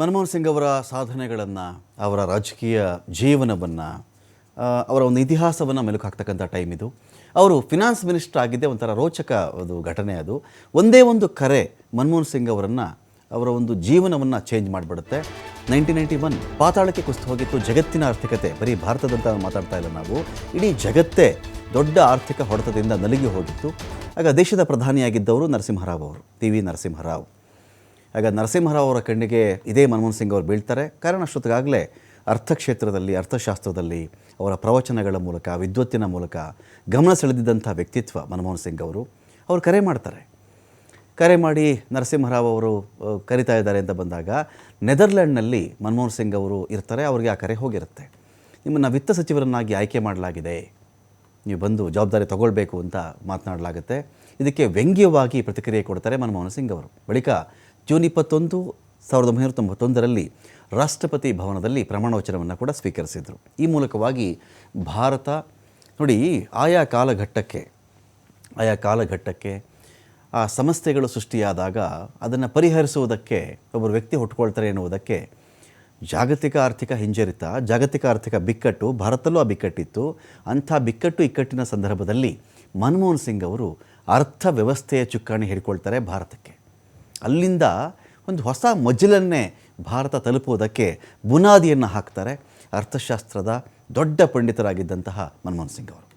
ಮನಮೋಹನ್ ಸಿಂಗ್ ಅವರ ಸಾಧನೆಗಳನ್ನು, ಅವರ ರಾಜಕೀಯ ಜೀವನವನ್ನು ಅವರ ಒಂದು ಇತಿಹಾಸವನ್ನು ಮೆಲುಕು ಹಾಕ್ತಕ್ಕಂಥ ಟೈಮ್ ಇದು. ಅವರು ಫಿನಾನ್ಸ್ ಮಿನಿಸ್ಟರ್ ಆಗಿದ್ದೆ ಒಂಥರ ರೋಚಕ ಒಂದು ಘಟನೆ ಅದು. ಒಂದೇ ಒಂದು ಕರೆ ಮನಮೋಹನ್ ಸಿಂಗ್ ಅವರನ್ನು, ಅವರ ಒಂದು ಜೀವನವನ್ನು ಚೇಂಜ್ ಮಾಡಿಬಿಡುತ್ತೆ. ನೈನ್ಟೀನ್ ನೈಂಟಿ ಒನ್ ಪಾತಾಳಕ್ಕೆ ಕುಸಿತು ಹೋಗಿತ್ತು ಜಗತ್ತಿನ ಆರ್ಥಿಕತೆ. ಬರೀ ಭಾರತದಂತ ಮಾತಾಡ್ತಾ ಇಲ್ಲ ನಾವು. ಇಡೀ ಜಗತ್ತೇ ದೊಡ್ಡ ಆರ್ಥಿಕ ಹೊಡೆತದಿಂದ ನಲುಗಿ ಹೋಗಿತ್ತು. ಆಗ ದೇಶದ ಪ್ರಧಾನಿಯಾಗಿದ್ದವರು ನರಸಿಂಹರಾವ್ ಅವರು, ಟಿ ವಿ ನರಸಿಂಹರಾವ್. ಆಗ ನರಸಿಂಹರಾವ್ ಅವರ ಕಣ್ಣಿಗೆ ಇದೇ ಮನಮೋಹನ್ ಸಿಂಗ್ ಅವರು ಬೀಳ್ತಾರೆ. ಕಾರಣ ಅಷ್ಟೊತ್ತಿಗಾಗಲೇ ಅರ್ಥಕ್ಷೇತ್ರದಲ್ಲಿ, ಅರ್ಥಶಾಸ್ತ್ರದಲ್ಲಿ ಅವರ ಪ್ರವಚನಗಳ ಮೂಲಕ, ವಿದ್ವತ್ತಿನ ಮೂಲಕ ಗಮನ ಸೆಳೆದಿದ್ದಂಥ ವ್ಯಕ್ತಿತ್ವ ಮನಮೋಹನ್ ಸಿಂಗ್ ಅವರು. ಅವರು ಕರೆ ಮಾಡ್ತಾರೆ. ಕರೆ ಮಾಡಿ ನರಸಿಂಹರಾವ್ ಅವರು ಕರಿತಾ ಇದ್ದಾರೆ ಅಂತ ಬಂದಾಗ ನೆದರ್ಲ್ಯಾಂಡ್ನಲ್ಲಿ ಮನಮೋಹನ್ ಸಿಂಗ್ ಅವರು ಇರ್ತಾರೆ. ಅವರಿಗೆ ಆ ಕರೆ ಹೋಗಿರುತ್ತೆ. ನಿಮ್ಮನ್ನು ವಿತ್ತ ಸಚಿವರನ್ನಾಗಿ ಆಯ್ಕೆ ಮಾಡಲಾಗಿದೆ. ನೀವು ಬಂದು ಜವಾಬ್ದಾರಿ ತಗೊಳ್ಬೇಕು ಅಂತ ಮಾತನಾಡಲಾಗುತ್ತೆ. ಇದಕ್ಕೆ ವ್ಯಂಗ್ಯವಾಗಿ ಪ್ರತಿಕ್ರಿಯೆ ಕೊಡ್ತಾರೆ ಮನಮೋಹನ್ ಸಿಂಗ್ ಅವರು. ಬಳಿಕ ಜೂನ್ ಇಪ್ಪತ್ತೊಂದು ಸಾವಿರದ ಒಂಬೈನೂರ ತೊಂಬತ್ತೊಂದರಲ್ಲಿ ರಾಷ್ಟ್ರಪತಿ ಭವನದಲ್ಲಿ ಪ್ರಮಾಣವಚನವನ್ನು ಕೂಡ ಸ್ವೀಕರಿಸಿದರು. ಈ ಮೂಲಕವಾಗಿ ಭಾರತ, ನೋಡಿ, ಆಯಾ ಕಾಲಘಟ್ಟಕ್ಕೆ ಆಯಾ ಕಾಲಘಟ್ಟಕ್ಕೆ ಆ ಸಮಸ್ಯೆಗಳು ಸೃಷ್ಟಿಯಾದಾಗ ಅದನ್ನು ಪರಿಹರಿಸುವುದಕ್ಕೆ, ಒಬ್ಬರು ವ್ಯಕ್ತಿ ಹುಟ್ಕೊಳ್ತಾರೆ ಎನ್ನುವುದಕ್ಕೆ ಜಾಗತಿಕ ಆರ್ಥಿಕ ಹಿಂಜರಿತ, ಜಾಗತಿಕ ಆರ್ಥಿಕ ಬಿಕ್ಕಟ್ಟು, ಭಾರತಲ್ಲೂ ಆ ಬಿಕ್ಕಟ್ಟಿತ್ತು. ಅಂಥ ಬಿಕ್ಕಟ್ಟು ಇಕ್ಕಟ್ಟಿನ ಸಂದರ್ಭದಲ್ಲಿ ಮನಮೋಹನ್ ಸಿಂಗ್ ಅವರು ಅರ್ಥವ್ಯವಸ್ಥೆಯ ಚುಕ್ಕಾಣಿ ಹಿಡ್ಕೊಳ್ತಾರೆ ಭಾರತಕ್ಕೆ. ಅಲ್ಲಿಂದ ಒಂದು ಹೊಸ ಮಜಲನ್ನೇ ಭಾರತ ತಲುಪುವುದಕ್ಕೆ ಬುನಾದಿಯನ್ನು ಹಾಕ್ತಾರೆ. ಅರ್ಥಶಾಸ್ತ್ರದ ದೊಡ್ಡ ಪಂಡಿತರಾಗಿದ್ದಂತಹ ಮನಮೋಹನ್ ಸಿಂಗ್ ಅವರು.